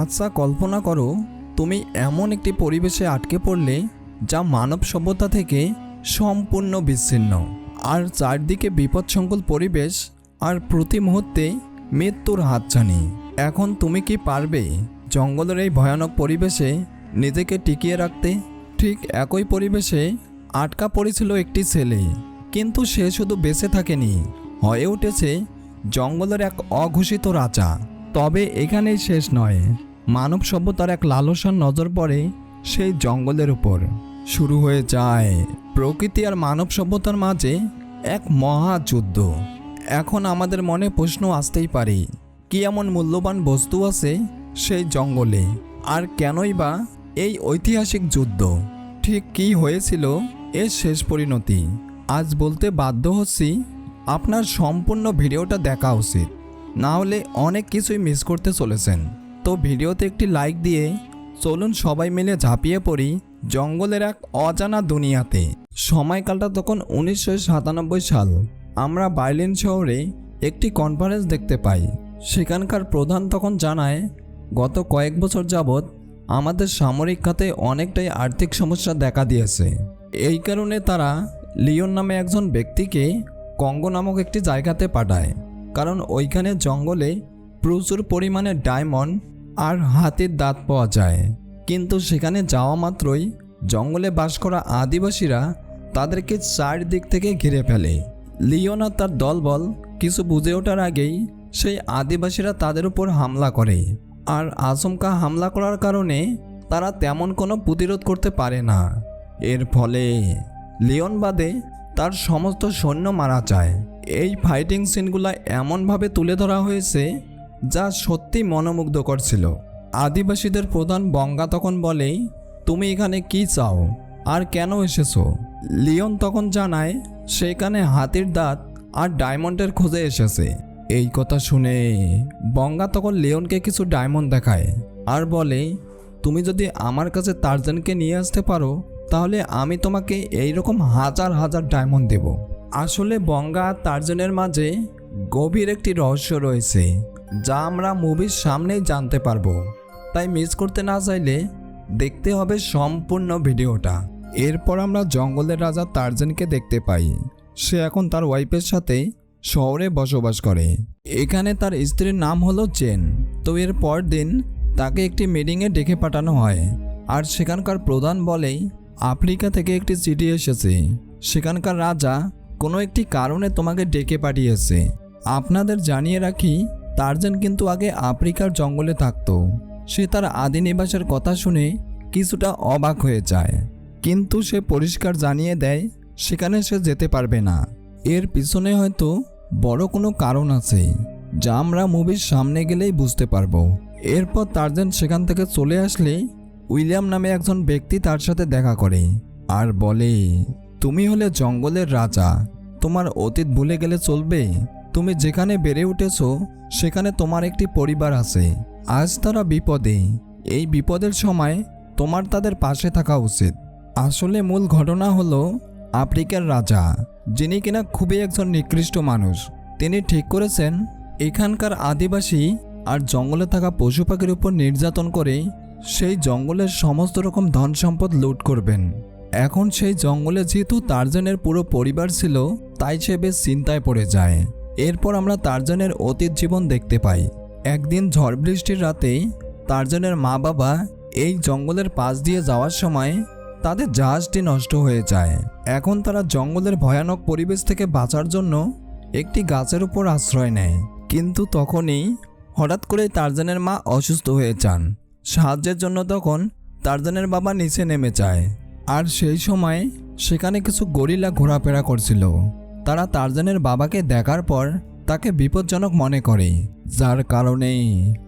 আচ্ছা কল্পনা করো, তুমি এমন একটি পরিবেশে আটকে পড়লে যা মানব সভ্যতা থেকে সম্পূর্ণ বিচ্ছিন্ন। আর চারদিকে বিপদসংকুল পরিবেশ আর প্রতি মুহূর্তে মৃত্যুর হাতছানি। এখন তুমি কি পারবে জঙ্গলের এই ভয়ানক পরিবেশে নিজেকে টিকিয়ে রাখতে? ঠিক একই পরিবেশে আটকা পড়েছিল একটি ছেলে, কিন্তু সে শুধু বেঁচে থাকেনি, হয়ে উঠেছে জঙ্গলের এক অঘোষিত রাজা। তবে এখানেই শেষ নয়। মানব সভ্যতার এক লালসার নজর পড়ে সেই জঙ্গলের উপর। শুরু হয়ে যায় প্রকৃতি আর মানব সভ্যতার মাঝে এক মহাযুদ্ধ এখন আমাদের মনে প্রশ্ন আসতেই পারে, কি এমন মূল্যবান বস্তু আছে সেই জঙ্গলে? আর কেনই বা এই ঐতিহাসিক যুদ্ধ? ঠিক কী হয়েছিল এর শেষ পরিণতি? আজ বলতে বাধ্য হচ্ছি, আপনার সম্পূর্ণ ভিডিওটা দেখা উচিত। না হলে অনেক কিছুই মিস করতে চলেছেন। তো ভিডিওতে একটি লাইক দিয়ে চলুন সবাই মিলে ঝাঁপিয়ে পড়ি জঙ্গলের এক অজানা দুনিয়াতে। সময়কালটা তখন উনিশশো সাতানব্বই সাল। আমরা বার্লিন শহরে একটি কনফারেন্স দেখতে পাই। সেখানকার প্রধান তখন জানায়, গত কয়েক বছর যাবৎ আমাদের সামরিক খাতে অনেকটাই আর্থিক সমস্যা দেখা দিয়েছে। এই কারণে তারা লিওন নামে একজন ব্যক্তিকে কঙ্গো নামক একটি জায়গাতে পাঠায়। কারণ ওইখানে জঙ্গলে প্রচুর পরিমাণে ডায়মন্ড আর হাতির দাঁত পাওয়া যায়। কিন্তু সেখানে যাওয়া মাত্রই জঙ্গলে বাস করা আদিবাসীরা তাদেরকে চারদিক থেকে ঘিরে ফেলে। লিওন তার দলবল কিছু বুঝে ওঠার আগেই সেই আদিবাসীরা তাদের উপর হামলা করে। আর আচমকা হামলা করার কারণে তারা তেমন কোনো প্রতিরোধ করতে পারে না। এর ফলে লিওন বাদে তার সমস্ত সৈন্য মারা যায়। এই ফাইটিং সিনগুলো এমনভাবে তুলে ধরা হয়েছে যা সত্যি মনোমুগ্ধকর ছিল। আদিবাসীদের প্রধান বঙ্গা তখন বলে, তুমি এখানে কি চাও? আর কেন এসেছ? লিওন তখন জানায়, সেখানে হাতির দাঁত আর ডায়মন্ডের খোঁজে এসেছে। এই কথা শুনে বঙ্গা তখন লিওনকে কিছু ডায়মন্ড দেখায় আর বলে, তুমি যদি আমার কাছে তারজানকে নিয়ে আসতে পারো, তাহলে আমি তোমাকে এই রকম হাজার হাজার ডায়মন্ড দেব। আসলে বঙ্গা তারজানের মাঝে গভীর একটি রহস্য রয়েছে, যা আমরা মুভির সামনেই জানতে পারব। তাই মিস করতে না চাইলে দেখতে হবে সম্পূর্ণ ভিডিওটা। এরপর আমরা জঙ্গলের রাজা তারজানকে দেখতে পাই। সে এখন তার ওয়াইফের সাথে শহরে বসবাস করে। এখানে তার স্ত্রীর নাম হলো চেন তো এর পর দিন তাকে একটি মিটিংয়ে ডেকে পাঠানো হয়। আর সেখানকার প্রধান বলেই আফ্রিকা থেকে একটি চিঠি এসেছে। সেখানকার রাজা কোনো একটি কারণে তোমাকে ডেকে পাঠিয়েছে। আপনাদের জানিয়ে রাখি টারজান কিন্তু আগে আফ্রিকার জঙ্গলে থাকতো। সে তার আদি নিবাসের কথা শুনে কিছুটা অবাক হয়ে যায়। কিন্তু সে পরিষ্কার জানিয়ে দেয়, সেখানে সে যেতে পারবে না। এর পিছনে হয়তো বড় কোনো কারণ আছে, যা আমরা মুভির সামনে গেলেই বুঝতে পারব। এরপর টারজান সেখান থেকে চলে আসলে উইলিয়াম নামে একজন ব্যক্তি তার সাথে দেখা করে আর বলে, তুমি হলে জঙ্গলের রাজা তোমার অতীত ভুলে গেলে চলবে। তুমি যেখানে বেড়ে উঠেছ, সেখানে তোমার একটি পরিবার আছে। আজ তারা বিপদে। এই বিপদের সময় তোমার তাদের পাশে থাকা উচিত। আসলে মূল ঘটনা হলো আফ্রিকার রাজা, যিনি কিনা খুবই একজন নিকৃষ্ট মানুষ। তিনি ঠিক করেছেন, এখানকার আদিবাসী আর জঙ্গলে থাকা পশু পাখির উপর নির্যাতন করে সেই জঙ্গলের সমস্ত রকম ধন সম্পদ লুট করবেন। এখন সেই জঙ্গলে যেহেতু তারজানের পুরো পরিবার ছিল, তাই সে বেশ চিন্তায় পড়ে যায়। এরপর আমরা তারজানের অতীত জীবন দেখতে পাই। একদিন ঝড় বৃষ্টির রাতেই তারজানের মা বাবা এই জঙ্গলের পাশ দিয়ে যাওয়ার সময় তাদের জাহাজটি নষ্ট হয়ে যায়। এখন তারা জঙ্গলের ভয়ানক পরিবেশ থেকে বাঁচার জন্য একটি গাছের উপর আশ্রয় নেয়। কিন্তু তখনই হঠাৎ করে টারজানের মা অসুস্থ হয়ে যান। সাহায্যের জন্য তখন টারজানের বাবা নিচে নেমে যায়। আর সেই সময় সেখানে কিছু গরিলা ঘোরাফেরা করছিল। তারা টারজানের বাবাকে দেখার পর তাকে বিপজ্জনক মনে করে। যার কারণে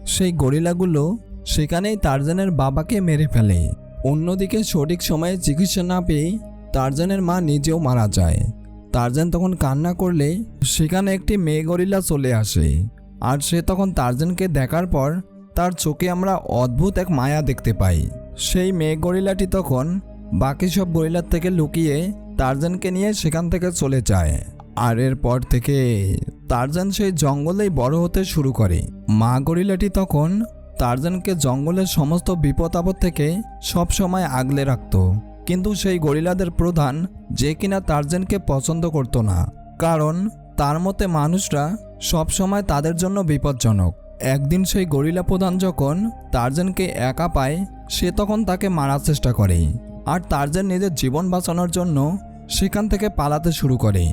সেই গরিলাগুলো সেখানেই টারজানের বাবাকে মেরে ফেলে। অন্যদিকে সঠিক সময়ে চিকিৎসা না পেয়ে টারজানের মা নিজেও মারা যায়। টারজান তখন কান্না করলে সেখানে একটি মেয়ে গরিলা চলে আসে। আর সে তখন টারজানকে দেখার পর তার চোখে আমরা অদ্ভুত এক মায়া দেখতে পাই। সেই মেয়ে গরিলাটি তখন বাকি সব গরিলার থেকে লুকিয়ে টারজানকে নিয়ে সেখান থেকে চলে যায়। আর এরপর থেকে টারজান সেই জঙ্গলেই বড় হতে শুরু করে। মা গরিলাটি তখন টার্জেনকে জঙ্গলের সমস্ত বিপদ আপদ থেকে সবসময় আগলে রাখত। কিন্তু সেই গরিলাদের প্রধান যে কিনা টার্জেনকে পছন্দ করত না, কারণ তার মতে মানুষরা সবসময় তাদের জন্য বিপজ্জনক। একদিন সেই গরিলা প্রধান যখন টার্জেনকে একা পায়, সে তখন তাকে মারার চেষ্টা করে। আর টার্জেন নিজের জীবন বাঁচানোর জন্য সেখান থেকে পালাতে শুরু করে।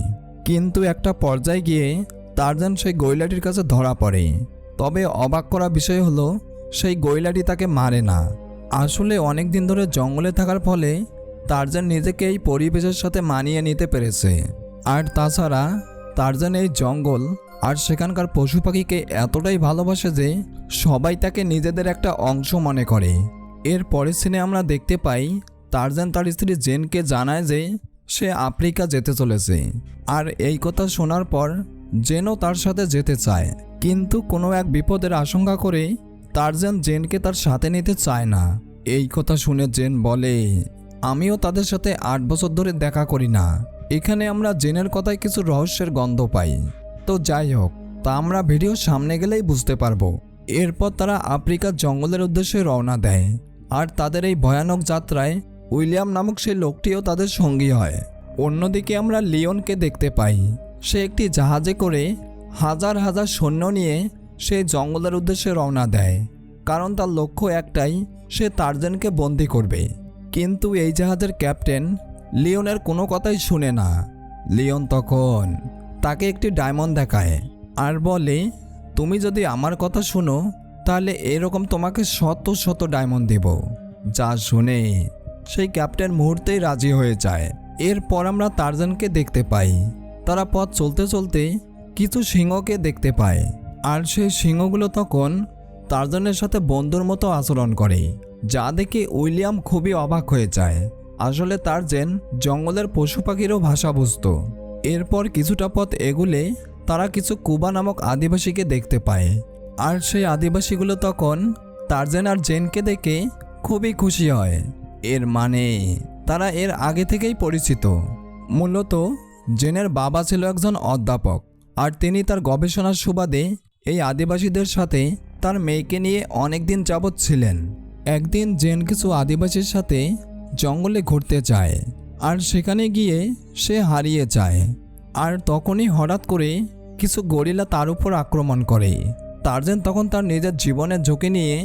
কিন্তু একটা পর্যায়ে গিয়ে টার্জেন সেই গরিলাটির কাছে ধরা পড়ে। তবে অবাক করা বিষয় হলো, সেই গরিলাটি তাকে মারে না। আসলে অনেক দিন ধরে জঙ্গলে থাকার ফলে টার্জেন নিজেকে এই পরিবেশের সাথে মানিয়ে নিতে পেরেছে। আর তাছাড়া টার্জেন এই জঙ্গল আর সেখানকার পশু পাখিকে এতটাই ভালোবাসে যে সবাই তাকে নিজেদের একটা অংশ মনে করে। এর পরের সিনে আমরা দেখতে পাই টার্জেন তার স্ত্রী জেনকে জানায় যে সে আফ্রিকা যেতে চলেছে। আর এই কথা শোনার পর জেনও তার সাথে যেতে চায়। কিন্তু কোনো এক বিপদের আশঙ্কা করে টার্জেন জেনকে তার সাথে নিতে চায় না। এই কথা শুনে জেন বলে, আমিও তাদের সাথে আট বছর ধরে দেখা করি না। এখানে আমরা জেনের কথায় কিছু রহস্যের গন্ধ পাই। তো যাই হোক, তা আমরা ভিডিও সামনে গেলেই বুঝতে পারব। এরপর তারা আফ্রিকার জঙ্গলের উদ্দেশ্যে রওনা দেয়। আর তাদের এই ভয়ানক যাত্রায় উইলিয়াম নামক সেই লোকটিও তাদের সঙ্গী হয়। অন্যদিকে আমরা লিওনকে দেখতে পাই। সে একটি জাহাজে করে হাজার হাজার সৈন্য নিয়ে সে জঙ্গলের উদ্দেশ্যে রওনা দেয়। কারণ তার লক্ষ্য একটাই, সে টার্জেনকে বন্দি করবে। কিন্তু এই জাহাজের ক্যাপ্টেন লিওনের কোনো কথাই শুনে না। লিওন তখন তাকে একটি ডায়মন্ড দেখায় আর বলে, তুমি যদি আমার কথা শুনো, তাহলে এরকম তোমাকে শত শত ডায়মন্ড দেব। যা শুনে সেই ক্যাপ্টেন মুহূর্তেই রাজি হয়ে যায়। এরপর আমরা টার্জানকে দেখতে পাই। তারা পথ চলতে চলতে কিছু সিংহকে দেখতে পায়। আর সেই সিংহগুলো তখন টার্জানের সাথে বন্ধুর মতো আচরণ করে, যা দেখে উইলিয়াম খুবই অবাক হয়ে যায়। আসলে টার্জেন জঙ্গলের পশু পাখিরও ভাষা বুঝত। এরপর কিছুটা পথ এগুলে তারা কিছু কুবা নামক আদিবাসীকে দেখতে পায়। আর সেই আদিবাসীগুলো তখন টার্জেন আর জেনকে দেখে খুবই খুশি হয়। এর মানে তারা এর আগে থেকেই পরিচিত। মূলত, জেনের বাবা ছিল একজন অধ্যাপক, আর তিনি তার গবেষণার সুবাদে এই আদিবাসীদের সাথে তার মেয়েকে নিয়ে অনেক দিন যাবৎ ছিলেন। একদিন জেন কিছু আদিবাসীর সাথে জঙ্গলে ঘুরতে যায়, আর সেখানে গিয়ে সে হারিয়ে যায়, আর তখনই হঠাৎ করে কিছু গরিলা তার উপর আক্রমণ করে। টার্জেন তখন তার নিজের জীবনের ঝুঁকি নিয়ে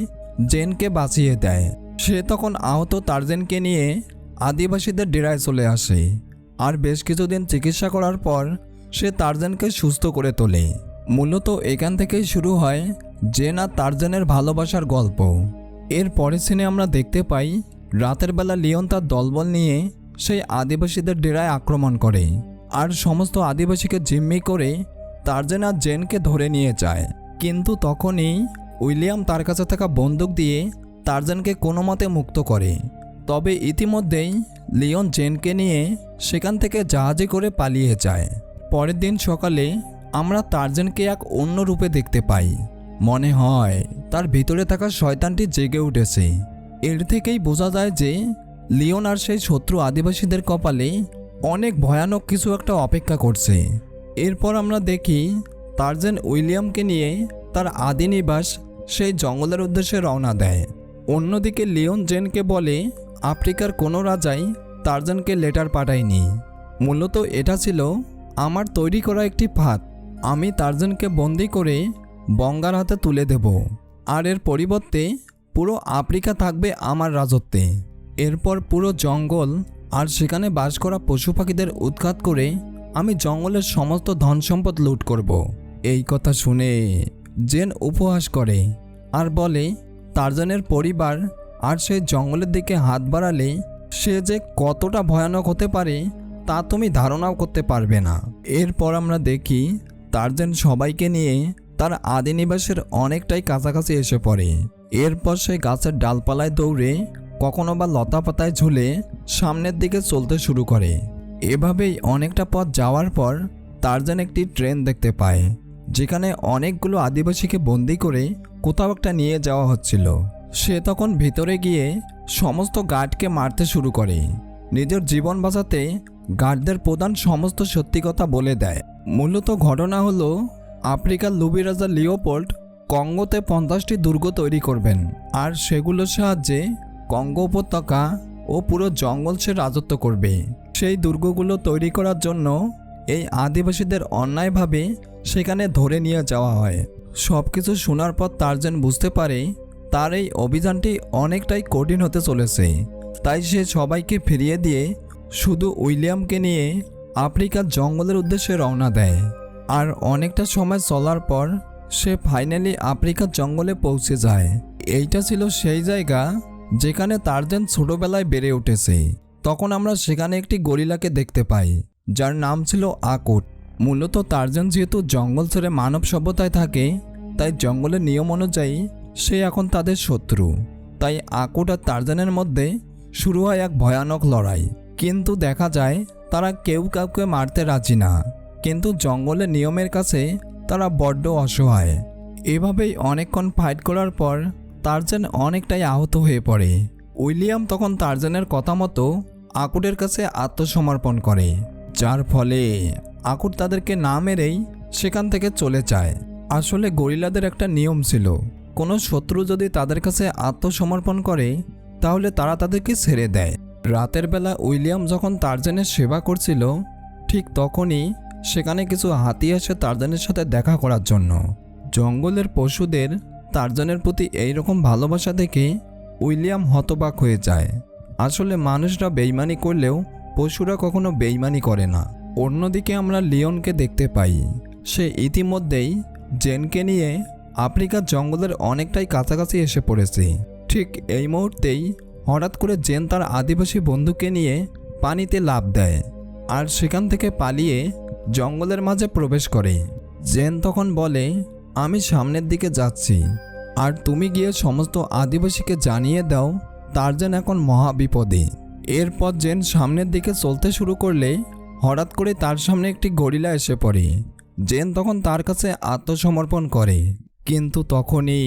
জেনকে বাঁচিয়ে দেয়। সে তখন আহত টার্জেনকে নিয়ে আদিবাসীদের ডেরায় চলে আসে আর বেশ কিছুদিন চিকিৎসা করার পর সে টার্জেনকে সুস্থ করে তোলে। মূলত এখান থেকেই শুরু হয় জেন আর টার্জেনের ভালোবাসার গল্প। এর পরের সিনে আমরা দেখতে পাই রাতের বেলা লিওন তার দলবল নিয়ে সেই আদিবাসীদের ডেরায় আক্রমণ করে আর সমস্ত আদিবাসীকে জিম্মি করে টার্জেন আর জেনকে ধরে নিয়ে যায়। কিন্তু তখনই উইলিয়াম তার কাছে থাকা বন্দুক দিয়ে টার্জেনকে কোনো মতে মুক্ত করে। তবে ইতিমধ্যেই লিওন জেনকে নিয়ে সেখান থেকে জাহাজে করে পালিয়ে যায়। পরের দিন সকালে আমরা টার্জেনকে এক অন্য রূপে দেখতে পাই। মনে হয় তার ভিতরে থাকা শয়তানটি জেগে উঠেছে। এর থেকেই বোঝা যায় যে লিওন আর সেই শত্রু আদিবাসীদের কপালে অনেক ভয়ানক কিছু একটা অপেক্ষা করছে। এরপর আমরা দেখি টার্জেন উইলিয়ামকে নিয়ে তার আদি নিবাস সেই জঙ্গলের উদ্দেশ্যে রওনা দেয়। অন্যদিকে লিওন জেনকে বলে, আফ্রিকার কোনো রাজাই টার্জেনকে লেটার পাঠায়নি। মূলত এটা ছিল আমার তৈরি করা একটি ফাঁদ। আমি টার্জেনকে বন্দি করে বঙ্গার হাতে তুলে দেব। আর এর পরিবর্তে পুরো আফ্রিকা থাকবে আমার রাজত্বে। এরপর পুরো জঙ্গল আর সেখানে বাস করা পশু পাখিদের উৎখাত করে আমি জঙ্গলের সমস্ত ধন সম্পদ লুট করব। এই কথা শুনে জেন উপহাস করে আর বলে টার্জানের পরিবার আর সে জঙ্গলের দিকে হাত বাড়ালে সে যে কতটা ভয়ানক হতে পারে তা তুমি ধারণাও করতে পারবে না। এরপর আমরা দেখি টার্জেন সবাইকে নিয়ে তার আদি নিবাসের অনেকটাই কাছাকাছি এসে পড়ে। এরপর সে গাছের ডালপালায় দৌড়ে কখনো বা লতা পাতায় ঝুলে সামনের দিকে চলতে শুরু করে। এভাবেই অনেকটা পথ যাওয়ার পর টার্জান একটি ট্রেন দেখতে পায়, যেখানে অনেকগুলো আদিবাসীকে বন্দি করে কোথাও একটা নিয়ে যাওয়া হচ্ছিল। সে তখন ভিতরে গিয়ে সমস্ত গার্ডকে মারতে শুরু করে। নিজের জীবন বাঁচাতে গার্ডদের প্রধান সমস্ত সত্যি কথা বলে দেয়। মূলত ঘটনা হলো, আফ্রিকার লুবি রাজা কঙ্গোতে পঞ্চাশটি দুর্গ তৈরি করবেন আর সেগুলোর সাহায্যে কঙ্গো উপত্যকা ও পুরো জঙ্গল সে রাজত্ব করবে। সেই দুর্গগুলো তৈরি করার জন্য এই আদিবাসীদের অন্যায়ভাবে সেখানে ধরে নিয়ে যাওয়া হয়। সব কিছু শোনার পর টার্জেন বুঝতে পারে, তার এই অভিযানটি অনেকটাই কঠিন হতে চলেছে। তাই সে সবাইকে ফিরিয়ে দিয়ে শুধু উইলিয়ামকে নিয়ে আফ্রিকার জঙ্গলের উদ্দেশ্যে রওনা দেয়। আর অনেকটা সময় চলার পর সে ফাইনালি আফ্রিকার জঙ্গলে পৌঁছে যায়। এইটা ছিল সেই জায়গা যেখানে টার্জেন ছোটবেলায় বেড়ে উঠেছে। তখন আমরা সেখানে একটি গরিলাকে দেখতে পাই, যার নাম ছিল আকুট। মূলত টার্জেন যেহেতু জঙ্গল ছেড়ে মানব সভ্যতায় থাকে তাই জঙ্গলের নিয়ম অনুযায়ী সে এখন তাদের শত্রু। তাই আকুট আর টার্জেনের মধ্যে শুরু হয় এক ভয়ানক লড়াই। কিন্তু দেখা যায়, তারা কেউ কাউকে মারতে রাজি না। কিন্তু জঙ্গলের নিয়মের কাছে তারা বড্ড অসহায়। এভাবেই অনেকক্ষণ ফাইট করার পর টার্জেন অনেকটাই আহত হয়ে পড়ে। উইলিয়াম তখন টার্জেনের কথা মতো আকুটের কাছে আত্মসমর্পণ করে। যার ফলে আকুট তাদেরকে না মেরেই সেখান থেকে চলে যায়। আসলে গরিলাদের একটা নিয়ম ছিল, কোনো শত্রু যদি তাদের কাছে আত্মসমর্পণ করে, তাহলে তারা তাদেরকে ছেড়ে দেয়। রাতের বেলা উইলিয়াম যখন টার্জেনের সেবা করছিল, ঠিক তখনই সেখানে কিছু হাতি আসে টার্জেনের সাথে দেখা করার জন্য। জঙ্গলের পশুদের টার্জনের প্রতি এইরকম ভালোবাসা দেখে উইলিয়াম হতবাক হয়ে যায়। আসলে মানুষরা বেইমানি করলেও পশুরা কখনো বেইমানি করে না। অন্যদিকে আমরা লিওনকে দেখতে পাই। সে ইতিমধ্যেই জেনকে নিয়ে আফ্রিকার জঙ্গলের অনেকটাই কাছাকাছি এসে পড়েছে। ঠিক এই মুহূর্তেই হঠাৎ করে জেন তার আদিবাসী বন্ধুকে নিয়ে পানিতে লাফ দেয় আর সেখান থেকে পালিয়ে জঙ্গলের মাঝে প্রবেশ করে। জেন তখন বলে, আমি সামনের দিকে যাচ্ছি। আর তুমি গিয়ে সমস্ত আদিবাসীকে জানিয়ে দাও, তার যেন এখন মহাবিপদে। এরপর জেন সামনের দিকে চলতে শুরু করলে হঠাৎ করে তার সামনে একটি গরিলা এসে পড়ে। জেন তখন তার কাছে আত্মসমর্পণ করে, কিন্তু তখনই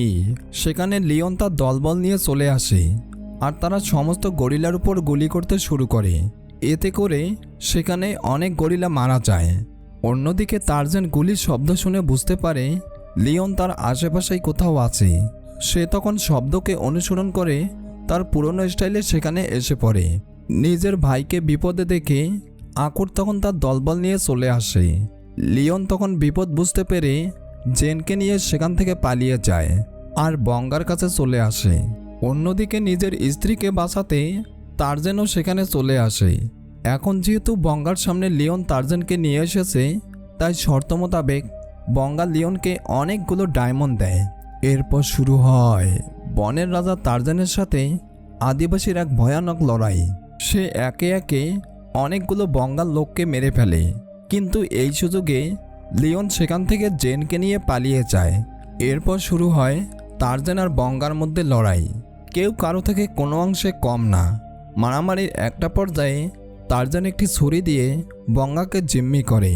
সেখানে লিওন তার দলবল নিয়ে চলে আসে আর তারা সমস্ত গরিলার উপর গুলি করতে শুরু করে। এতে করে সেখানে অনেক গরিলা মারা যায়। অন্যদিকে টার্জেন গুলির শব্দ শুনে বুঝতে পারে, লিওন তার আশেপাশেই কোথাও আছে। সে তখন শব্দকে অনুসরণ করে তার পুরনো স্টাইলে সেখানে এসে পড়ে। নিজের ভাইকে বিপদে দেখে আকুর তখন তার দলবল নিয়ে চলে আসে। লিওন তখন বিপদ বুঝতে পেরে জেনকে নিয়ে সেখান থেকে পালিয়ে যায় আর বঙ্গার কাছে চলে আসে। অন্যদিকে নিজের স্ত্রীকে বাঁচাতে টার্জেনও সেখানে চলে আসে। এখন যেহেতু বঙ্গার সামনে লিওন টার্জেনকে নিয়ে এসেছে, তাই শর্ত মোতাবেক বঙ্গা লিওনকে অনেকগুলো ডায়মন্ড দেয়। এরপর শুরু হয় বনের রাজা টার্জেনের সাথে আদিবাসীর এক ভয়ানক লড়াই। সে একে একে অনেকগুলো বঙ্গাল লোককে মেরে ফেলে। কিন্তু এই সুযোগে লিওন সেখান থেকে জেনকে নিয়ে পালিয়ে যায়। এরপর শুরু হয় টার্জেন আর বঙ্গার মধ্যে লড়াই। কেউ কারও থেকে কোনো অংশে কম না। মারামারির একটা পর্যায়ে টার্জেন একটি ছুরি দিয়ে বঙ্গাকে জিম্মি করে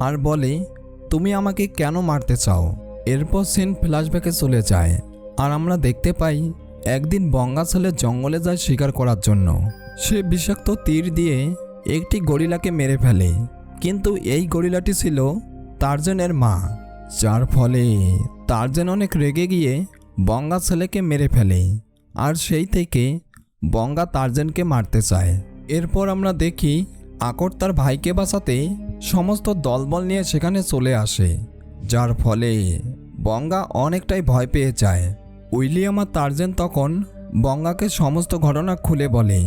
আর বলে, তুমি আমাকে কেন মারতে চাও? এরপর সিন ফ্ল্যাশব্যাকে চলে যায় আর আমরা দেখতে পাই একদিন বঙ্গা ছেলে জঙ্গলে যায় শিকার করার জন্য। সে বিষাক্ত তীর দিয়ে একটি গরিলাকে মেরে ফেলে। কিন্তু এই গরিলাটি ছিল টার্জেনের মা, যার ফলে টার্জেন অনেক রেগে গিয়ে বঙ্গা ছেলেকে মেরে ফেলে, আর সেই থেকে বঙ্গা টার্জেনকে মারতে চায়। এরপর আমরা দেখি আকর তার ভাইকে বাঁচাতে সমস্ত দলবল নিয়ে সেখানে চলে আসে, যার ফলে বঙ্গা অনেকটাই ভয় পেয়ে যায়। উইলিয়াম আর টার্জেন তখন বঙ্গাকে সমস্ত ঘটনা খুলে বলে,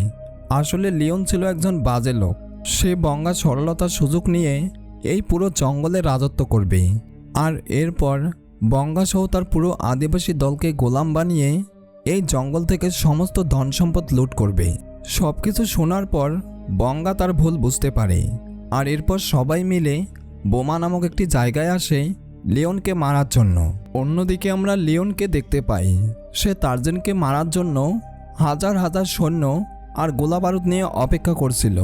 আসলে লিওন ছিল একজন বাজে লোক। সে বঙ্গা সরলতার সুযোগ নিয়ে এই পুরো জঙ্গলে রাজত্ব করবে। আর এরপর বঙ্গা সহ তার পুরো আদিবাসী দলকে গোলাম বানিয়ে এই জঙ্গল থেকে সমস্ত ধন সম্পদ লুট করবে। সব কিছু শোনার পর বঙ্গা তার ভুল বুঝতে পারে। আর এরপর সবাই মিলে বোমা নামক একটি জায়গায় আসে লিওনকে মারার জন্য। অন্যদিকে আমরা লিওনকে দেখতে পাই। সে টার্জেনকে মারার জন্য হাজার হাজার সৈন্য আর গোলা বারুদ নিয়ে অপেক্ষা করছিল।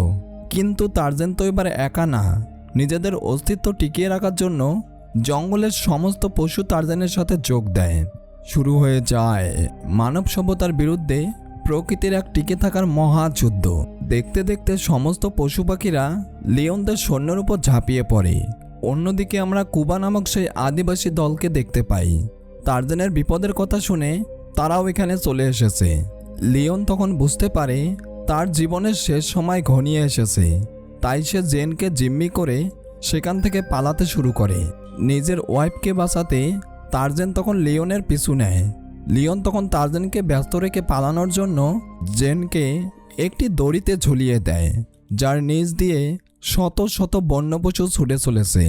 কিন্তু টার্জেন তো এবার একা না। নিজেদের অস্তিত্ব টিকিয়ে রাখার জন্য জঙ্গলের সমস্ত পশু টার্জেনের সাথে যোগ দেয়। শুরু হয়ে যায় মানব সভ্যতার বিরুদ্ধে প্রকৃতির এক টিকে থাকার মহাযুদ্ধ দেখতে দেখতে সমস্ত পশু পাখিরা লিওনদের সৈন্যের উপর ঝাঁপিয়ে পড়ে। অন্যদিকে আমরা কুবা নামক সেই আদিবাসী দলকে দেখতে পাই। টার্জেনের বিপদের কথা শুনে তারাও এখানে চলে এসেছে। লিওন তখন বুঝতে পারে তার জীবনের শেষ সময় ঘনিয়ে এসেছে। তাই সে জেনকে জিম্মি করে সেখান থেকে পালাতে শুরু করে। নিজের ওয়াইফকে বাঁচাতে টার্জেন তখন লিওনের পিছু নেয়। লিওন তখন টার্জেনকে ব্যস্ত রেখে পালানোর জন্য জেনকে একটি দড়িতে ঝুলিয়ে দেয়, যার নিচ দিয়ে শত শত বন্যপশু ছুটে চলেছে।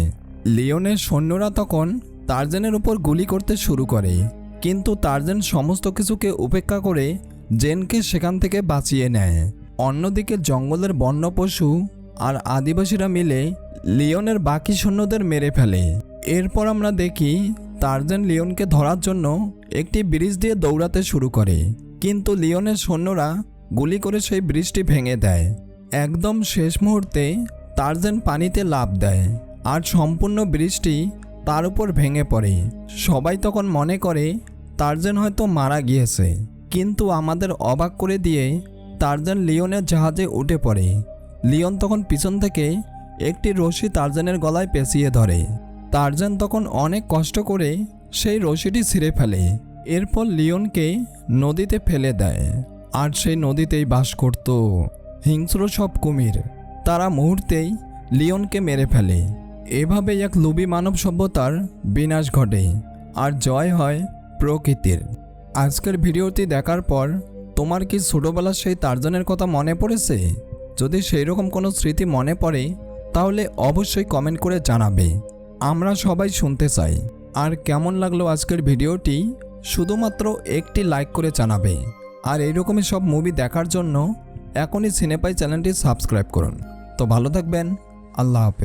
লিওনের সৈন্যরা তখন টার্জেনের উপর গুলি করতে শুরু করে, কিন্তু টার্জেন সমস্ত কিছুকে উপেক্ষা করে জেনকে সেখান থেকে বাঁচিয়ে নেয়। অন্যদিকে জঙ্গলের বন্য পশু আর আদিবাসীরা মিলে লিওনের বাকি সৈন্যদের মেরে ফেলে। এরপর আমরা দেখি টার্জেন লিওনকে ধরার জন্য একটি ব্রিজ দিয়ে দৌড়াতে শুরু করে। কিন্তু লিওনের সৈন্যরা গুলি করে সেই ব্রিজটি ভেঙে দেয়। একদম শেষ মুহূর্তে টার্জেন পানিতে লাফ দেয় আর সম্পূর্ণ ব্রিজটি তার উপর ভেঙে পড়ে। সবাই তখন মনে করে টার্জেন হয়তো মারা গিয়েছে। কিন্তু আমাদের অবাক করে দিয়ে টার্জেন লিওনের জাহাজে উঠে পড়ে। লিওন তখন পিছন থেকে একটি রশি টার্জেনের গলায় পেঁচিয়ে ধরে। টার্জেন তখন অনেক কষ্ট করে সেই রশিটি ছিঁড়ে ফেলে। এরপর লিওনকে নদীতে ফেলে দেয়। আর সেই নদীতেই বাস করত হিংস্র সব কুমির। তারা মুহূর্তেই লিওনকে মেরে ফেলে। এভাবে এক লুবি মানব সভ্যতার বিনাশ ঘটে। আর জয় হয় প্রকৃতির। আজকের ভিডিওটি দেখার পর, তোমার কি ছোটোবেলার সেই টার্জনের কথা মনে পড়েছে? যদি সেই রকম কোনো স্মৃতি মনে পড়ে, তাহলে অবশ্যই কমেন্ট করে জানাবে। আমরা সবাই শুনতে চাই। আর কেমন লাগল আজকের ভিডিওটি? শুধুমাত্র একটি লাইক করে জানাবে। আর এইরকমই সব মুভি দেখার জন্য এখনই সিনেপাই চ্যানেলটি সাবস্ক্রাইব করুন। তো ভালো থাকবেন। আল্লাহ হাফেজ।